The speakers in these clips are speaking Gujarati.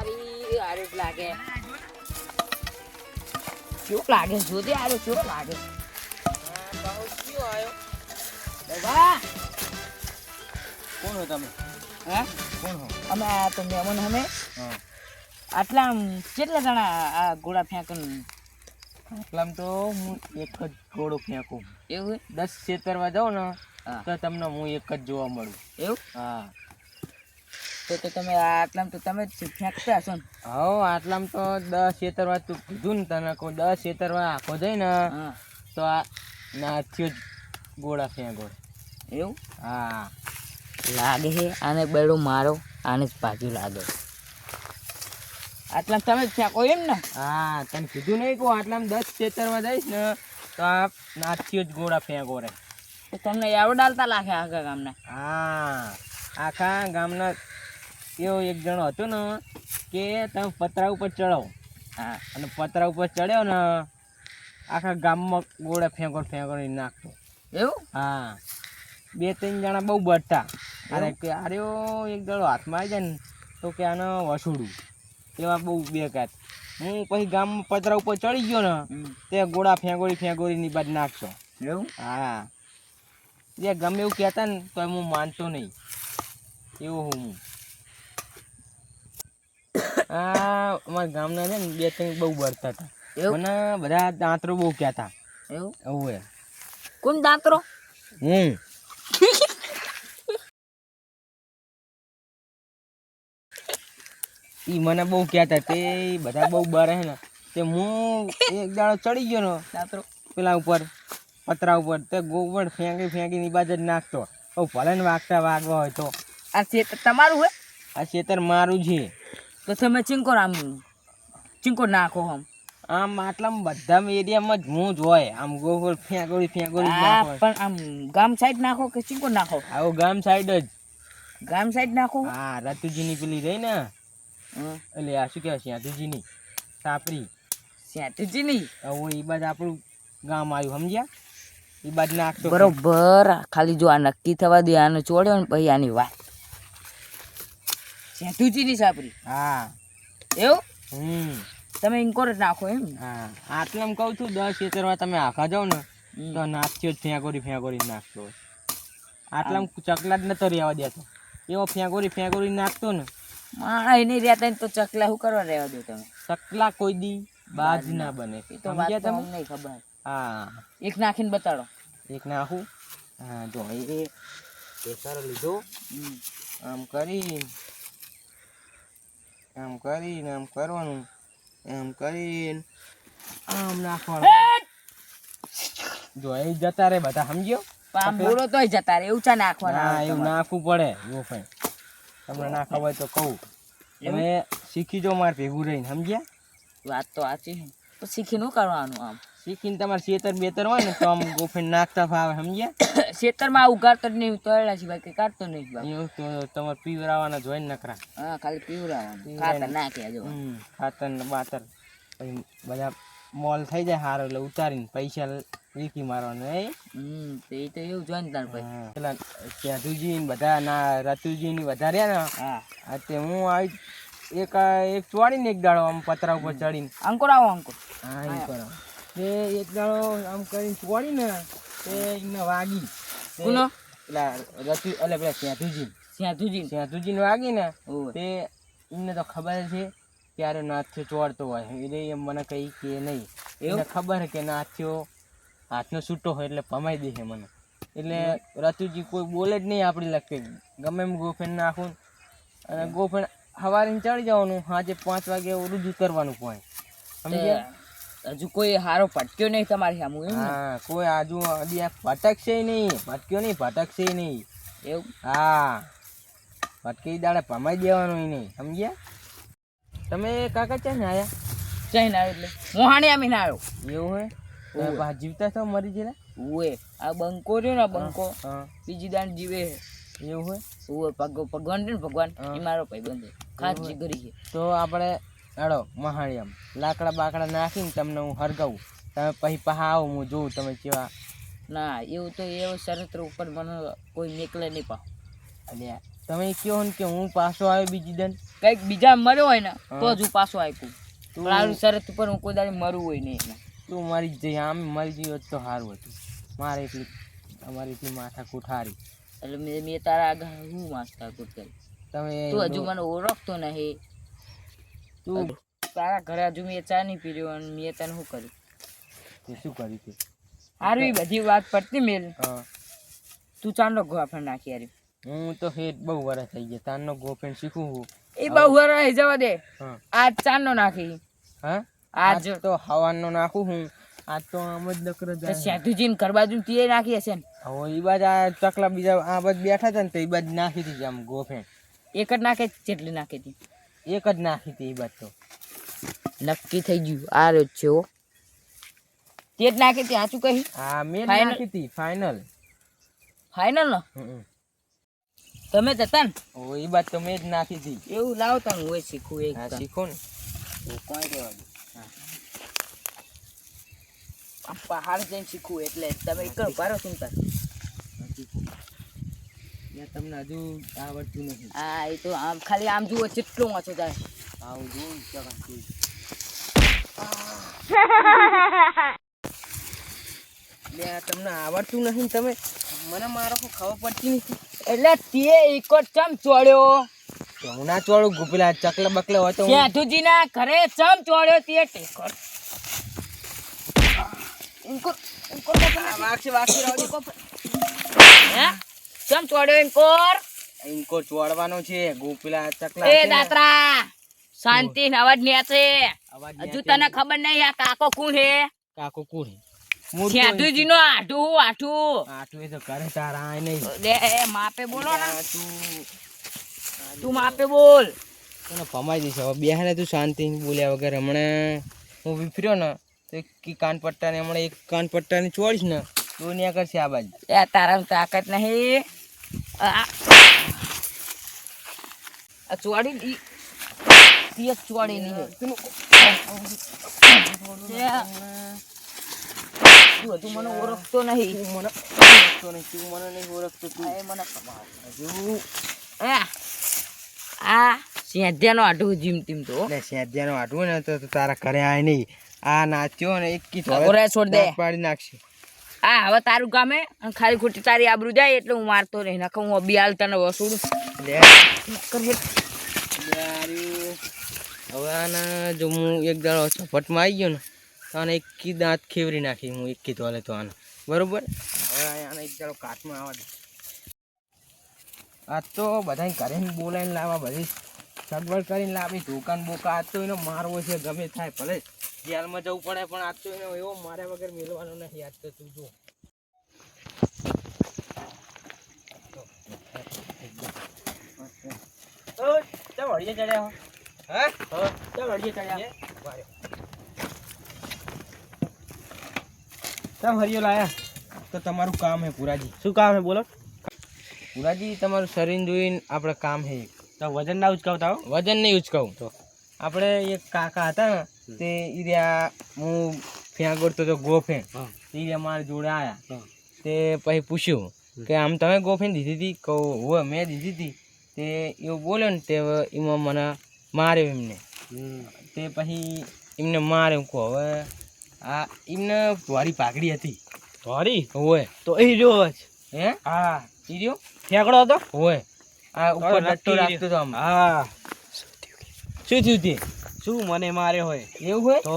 તારી લાગે. કેવું લાગે જોતે આરો કેવું લાગે. બહુ કયો આવ્યો બાબા! કોણ હો તમે? હે? કોણ હો? અમે આ તો મહેમાન અમે આટલા કેટલા જણા આ ગોળા ફેંકન? આટલામાં તો હું એક જ ઘોડો ફેંકું. એવું દસ ખેતરમાં જાઉં ને તો તમને હું એક જ જોવા મળું. એવું? હા. તો તો તમે આટલામાં તો તમે ફેંકતા હશો ને. હો આટલામાં તો દસ ખેતરમાં તું કીધું ને તને કહું દસ ખેતરમાં આખો જાય ને તો આ નાથ્યો જ ગોળા ફેંકો. એવું? હા. લાગે છે આને બેડો મારો આને જ પાછું લાગે. આટલા તમે જ ફેંકો એમ ને? હા તને કીધું નહીં કહું આટલામાં દસ ખેતરમાં જઈશ ને તો આ નાથ્યો જ ગોળા ફેંકો રે. તો તમને એવડાલતા ડાલતા લાગે આખા ગામના? હા આખા ગામના એવો એક જણો હતો ને કે તમે પતરા ઉપર ચડો હા અને પતરા ઉપર ચડ્યો ને આખા ગામમાં ગોળા ફેંકો ફેંકો નાખતો. એવું? હા. બે ત્રણ જણા બહુ બળતા અરે કે આર્યો એક દડો હાથમાં આવી જાય ને તો કે આને વસૂડું. એવા બહુ બેકાત. હું પછી ગામમાં પતરા ઉપર ચડી ગયો ને તે ગોળા ફેંગોળી ફેંગોળીની બાદ નાખશો એવું? હા. જે ગમે એવું કહેતા ને તો હું માનતો નહીં. એવું હું. આ અમારા ગામના છે ને બે ત્રણ બહુ બળતા હતા. મને બધા દાંતરો બહુ કહેતા. એવું? એવું હે કોણ દાંતરો? હું. એ મને બહુ કહેતા તે બધા બહુ બરે હે ને. તે હું એક દાડો ચડી ગયો ને દાંતરો? પેલા ઉપર પતરા ઉપર તે ગોબર ફેંકી ફેંકી ની બાજુ નાખતો. ઓ ભલે ને વાગતા વાગવા હોય તો. આ ખેતર તમારું હે? આ ખેતર મારું છે. તો તમે ચીંકો આમ ચીંકો નાખો આમ આમ આટલા બધા એરિયામાં જ હું જ હોય. આમ ગોળ ફેંકોળી ફેંકોળી પણ આમ ગામ સાઈડ નાખો કે ચીંકો નાખો? આવો ગામ સાઈડ જ. ગામ સાઈડ નાખો? હા રતુજીની પેલી રહી ને. એટલે આ શું કહેવાય સિયાતુજીની સાપરી. સેતુજી હવે એ બાજુ આપણું ગામ આવ્યું સમજ્યા? એ બાજુ નાખતો. બરોબર. ખાલી જો આ નક્કી થવા દે આને ચોડ્યો ને પછી આની વાત. સેતુજી ની સાપરી હા. એવું? હમ. તમે ઇન્કોરેટ નાખો એમ. હા. આટલે એમ કહું છું દસ ખેતરમાં તમે આખા જાઓ ને. તો નાચ્યો જ ફેંકોરી ફેંકોરી નાખતો આટલા ચકલા જ નતો રહેવા દેતો. એવો ફેંકોરી ફેંકોરી નાખતો ને. મારા એને રહેતા તો ચકલા શું કરવા રહેવા દો તમે? ચકલા કોઈ દી બાજ ના બને. એ તો વાત સમજ્યા તો તમે? નહીં ખબર. હા. એક નાખીને બતાડો. એક નાખું. હા જો એ લીધો. આમ કરી આમ કરીને આમ કરવાનું એમ કરીને આમ નાખવાનું જો એ જતા રે બધા સમજ્યો? પૂરો આમ બોલો તોય જતા રે એવું ચા નાખવાના હા એવું નાખવું પડે એવું કઈ તમને ના ખબર તો કહું. તમે શીખી જો મારે ભેગું રહીને સમજ્યા? વાત તો સાચી છે. તો શીખી નું કરવાનું આમ. શીખીને તમારે શેતર બેતર હોય ને તો આમ ગોફેન નાખતા ફાવે સમજ્યા? ખેતરમાં આ ઉગાડતો જ નહીં તોયડા સિવાય કે કાઢતો નહીં એવું તો તમારે પીવરાવાના જોઈને નકરા હા ખાલી પીવરાવાના. ખાતર નાખ્યા જો ખાતર ને બાતર. પછી બધા મોલ થઈ જાય હારો એટલે ઉતારીને પૈસા વીકી મારવાનો એ? તો એ તો એવું જોઈને તાર પછી. પેલા સેધુજી ને બધા ના રતુજી ની બધા રહ્યા ને. હા. તે હું આવી એક એક ચોડીને એક દાડો આમ પતરા ઉપર ચડીને. અંકુર આવો અંકુર. હા અંકુર કરો. તે એક દાડો આમ કરીને ચોડી ને તે એમને વાગી. કોનો? પેલા રતુ એટલે પેલા સેધુજી સેતુજી સેધુજી ને વાગી ને તે એમને તો ખબર છે ક્યારે નાથ્યો ચોડતો હોય. એટલે એમ મને કહી કે નહીં. એને ખબર કે નાથ્યો હાથનો છૂટો હોય એટલે ભમાઈ દે છે મને. એટલે રતુજી કોઈ બોલે જ નહીં આપણી લખે ગમે એમ ગોફેન નાખું. અને ગોફેન સવારે ચડી જવાનું સાંજે પાંચ વાગે રૂજુ કરવાનું કોઈ સમજ્યા? હજુ કોઈ હારો ભટક્યો નહીં તમારે સામુ હા કોઈ આજુ હજી ભટકશે નહીં. ભટક્યો નહીં ભટકશે નહીં. એવું? હા. ભટકી દાડે ભમાઈ દેવાનું નહીં સમજ્યા? તમે કાકા છે આવ્યા જઈને આવ્યો એટલે? મોહાણી આમીને આવ્યો એવું. પાછા જીવતા છો મરી ગયેલા ઉવે આ બંકો રહ્યો ને બંકો હા બીજી દાન જીવે એવું હોય પગ ભગવાન ને ભગવાન એ મારો ભાઈ બંધ ખાસ જીગરી છે તો આપણે અડો મહાળિયામ લાકડા બાકડા નાખીને તમને હું હરગાવું. તમે પછી પહા આવો હું જોઉં તમે કેવા. ના એવું તો એવો શરત ઉપર મને કોઈ નીકળે નહીં પા એટલે તમે કહો ને કે હું પાછો આવ્યો બીજી દન? કંઈક બીજા મર્યો હોય ને તો જ હું પાછો આપ્યું તું મારું શરત ઉપર હું કોઈ દાડે મરવું હોય નહીં તું મારી જઈ આમ મરી ગયો તો સારું હતું. મારે એટલી અમારી એટલી માથા કુઠારી એટલે મેં તારા આગળ હું માથા કરી? તમે તું હજુ મને ઓળખતો નહીં. તું તારા ઘરે હજુ મેં ચા નહીં પીર્યો અને મેં તને શું કર્યું? તે શું કર્યું તે હારું બધી વાત પડતી મેલ. તું ચાંદો ગોફણ નાખી હારી. હું તો હેટ બહુ વરસ થઈ ગયા. ચાંદનો ગોફેન શીખું હું. એ બહુ વાર રહી જવા દે. આજ ચાંદનો નાખી. હા? આજ. તો હવાનો નાખું હું. આજ તો આમ જ નકરો જાય. સેતુજીન કરબાજુ તીએ નાખી હશે ને. હવે ઈ બાજ આ ચકલા બીજા આ બાજ બેઠા હતા ને તો ઈ બાજ નાખી દીધી આમ ગોફેન એક જ નાખે જેટલી નાખી હતી. એક જ નાખી હતી બાજ તો. નક્કી થઈ ગયું. આ રહ્યો છે હો. તે જ નાખી હતી સાચું કહી? હા મેં નાખી હતી ફાઇનલ ફાઈનલ નો તમે જતા ને? ઓ એ બાજ તો મેં જ નાખી હતી. એવું લાવતા હું હોય શીખું એક હા શીખો ને. કોઈ કહેવા દે. પહાડ જઈને શીખવું એટલે તમે કરો પારો ચિંતા. તમને હજુ આવડતું નથી. હા એ તો આમ ખાલી આમ જુઓ જેટલું વાંચો જાય. આવું જોઉં ચકાસી. લે આ તમને આવડતું નથી ને તમે? મને મારો કોઈ ખબર પડતી નથી. એટલે તે એક જ ચમ ચોડ્યો તો હું ના ચોળું ગુપેલા ચકલા બકલા હોય તો હું- સેઠુજી ના ઘરે ચમ ચોડ્યો તે ટેકર. ઇનકો ઇનકો વાક્ષી વાક્ષી રાવડી. હે? ચમ ચોડ્યો ઇન્કોર ઇન્કોર ચોડવાનો છે. ગોપીલા ચકલા એ દાતરા શાંતિ અવાજ ને છે હજુ તને ખબર નહીં આ કાકો કોણ હે? કાકો કોણ હે? સેઠુજી નો આઠું આઠું આટલું એ તો કરે તારા આય નહીં દે એ માપે બોલો ને. તું તું માપે બોલ. તને ભમાઈ દઈશ. હવે બેહારે તું શાંતિ બોલ્યા વગર હમણાં હું વિફર્યો ને તો એક કી કાન પટ્ટાને હમણાં એક કાન પટ્ટાને ચોડીશ ને તું ન્યા કરશે આ બાજુ. એ તારા તાકાત નહીં. આ આ ચોડી ઈ ચોડી તું હજુ મને ઓળખતો નહીં તું મને ઓળખતો નહીં, તું મને નહીં ઓળખતો તું એ મને હજુ આ સેધ્યાનો આઢું જીમ ટીમ તો ને તો તો તારા ઘરે આય નહીં આ નાચ્યો ને એક કી છોડ દે. પાડી નાખશે આ હવે તારું ગામે અને ખાલી ખોટી તારી આબરૂ જાય એટલે હું મારતો નહીં નકર હું અબી હાલ તને વસુડું. લે. કર હેઠ. યારી. હવે આના જો હું એક દાડો ઝપટમાં આવી ગયો ને તો આને એક કી દાંત ખેવરી નાખી હું એક કીધો હાલે તો આને. બરોબર? હવે આને એક દાડો કાચમાં આવવા દે. આજ તો બધાય ઘરે ને બોલાવીને લાવવા બધી સગવડ કરીને લાવી દુકાન બોકા આજ તો એનો મારવો છે ગમે થાય ભલે. જેલમાં જવું પડે પણ આજ તો એનો એવો મારે વગર મેળવાનો નથી. આજ તો તું જો. વળીએ ચડ્યા હે. વળીએ ચડ્યા ચાલ હરિયો લાયા. તો તમારું કામ હે પુરાજી. શું કામ હે? બોલો. પુરાજી તમારું શરીર જોઈને આપણે કામ હે. તો વજન ના ઉચકાવતા વજન નહીં ઉચકાવું. તો. આપણે એક કાકા હતા ને તે ઈર્યા હું ફેંગોડતો તો ગોફેન હા. ઈર્યા મારા જોડે આવ્યા તે પછી પૂછ્યું કે આમ તમે ગોફેન દીધી હતી કહું હોય મેં દીધી હતી તે એવું બોલે ને તે એમાં મને માર્યો એમને. તે પછી એમને માર્યો કહું હવે આ એમને વારી પાઘડી હતી. ધોરી? હોય તો એ રહ્યો હે? હા. એ રહ્યો? ફેંકડો હતો? હોય આ ઉપર ડટ્ટો રાખતો હતો આમ. હા. શું થયું તે? શું મને મારે હોય? એવું હોય? તો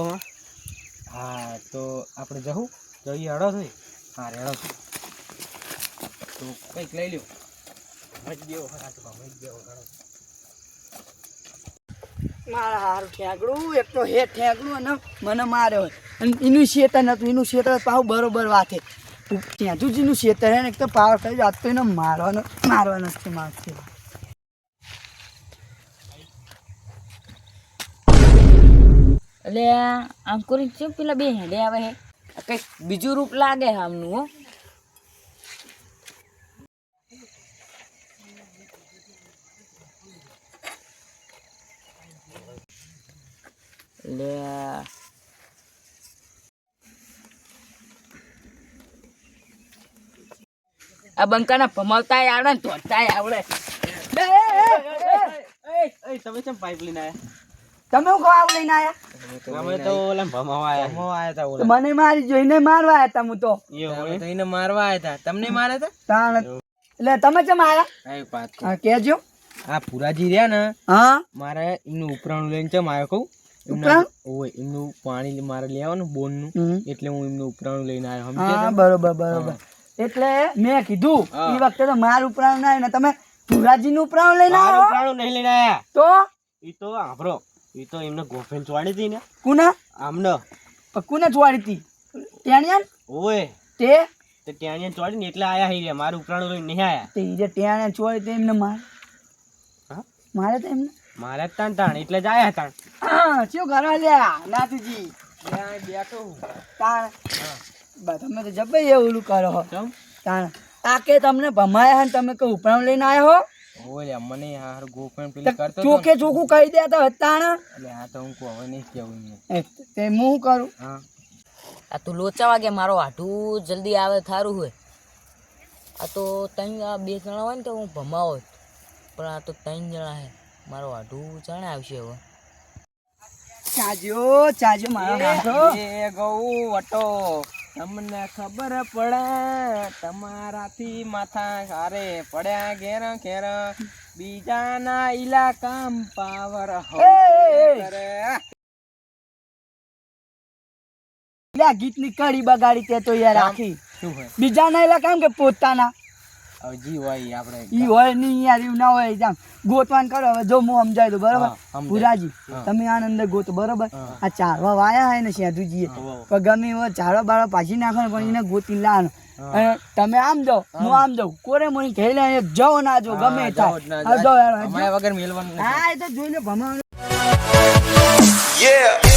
હા. તો આપણે જવું જઈએ હડો થઈ હા રેડો તો કંઈક લઈ લ્યો. મારા હારું ઠેકડું એક તો હે ઠેકડું અને મને માર્યો અને એનું શેતન હતું એનું શેતન પાવ બરોબર વાતે ત્યાં જુજીનું શેતન એક તો પાવર થઈ જાત તો એને મારવાનો મારવાનો જ છે મારશે એટલે આમ કરી કેમ પેલા બે હેડે આવે હે કંઈક બીજું રૂપ લાગે હે આમનું હો લે આ બંકાના ભમાવતા આવડે ને ધોતાય આવડે. તમે કેમ પાઇપ લઈને આયા તમે હું ખાવ લઈને આયા? અમે તો ઓલા ભમાવા આયા. ભમાવા આયા તા ઓલા. મને મારી જોઈને મારવા આયા તા હું તો. એ હોય? તો એને મારવા આયા તા. તમને માર્યા તા? તાણ એટલે તમે કેમ આયા? એક વાત હા કેજો આ પુરાજી રહ્યા ને હા. મારે એનું ઉપરાણું લઈને ચમ આવ્યો કહું? ઉપરાણ? એમનું પાણી મારે લેવાનું બોનનું. હમ. એટલે હું એમનું ઉપરાણું લઈને આવ્યો હા બરોબર બરોબર. એટલે મેં કીધું એ વખતે તો મારું ઉપરાણ ના તમે પુરાજી નું ઉપરાણ લઈને આવ્યો આવો. નહીં લઈને આયા. તો? ઈ તો આભરો. ઈ તો એમને ગોફેન ચોડી હતી ને? કુના? આમને. કુને ચોવાડી હતી? ટેણિયાન? ઓએ તે? તે ત્યાં ચોડી ને એટલે આયા હી રે મારું ઉપરાણું લઈને નહીં આયા. તે જે ટેણિયાન ચોવાડી તે એમને માર. હા? મારે તો એમને? મારે તાણ તાણ. એટલે જ આયા તાણ. શું કરો લ્યા? નાથજી. બેઠો તાણ. તમે તો જબ્બે એવું ઓલું કરો તાણ. આ કે તમને ભમાયા હે ને તમે કે ઉપરાણ લઈને આયા હો? ઓય મને હાર ગોપણ પેલી કરતો હતો ને. ચોખ્ખે કહી દેતા હતા તાણ એટલે આ તો હું કહું નહીં કહેવું તે હું શું કરું? હા. આ તું લોચા વાગે મારો હાટું જલ્દી આવે થારું હોય. આ તો ત્રણ આ બે જણા હોય ને તો હું ભમાવો પણ આ તો ત્રણ જણા હે. મારો હાટું જાણે આવશે હવે. ચાજો ચાજો મારો એ ગૌ વટો. તમને ખબર પડે તમારાથી માથા હારે પડ્યા ઘેર ઘેર. બીજાના ઇલાકામ પાવર. ગીતની કડી બગાડી તે તો યાર આખી. બીજાના હોય? બીજા ના એલા કામ કે પોતાના? હવે જી હોય આપણે ઈ હોય નહીં યાર એવું ના હોય જામ. ગોતવાન કરો. હવે જો હું સમજાય દઉં બરોબર? પુરાજી તમે આને અંદર ગોતો બરોબર? આ ચારવા વાયા હોય ને સેધુજીએ પણ ગમે એવો ચારવા બારવા પાછી નાખો પણ એને ગોતી લાવવાનો. તમે આમ જાઓ હું. આમ જાઉં. કોરે મને કહી લે જાઓ ના જો ગમે જાઓ થાય. જાઓ. યાર, વગર મેલવાનું હા એ તો જોઈ લો Yeah.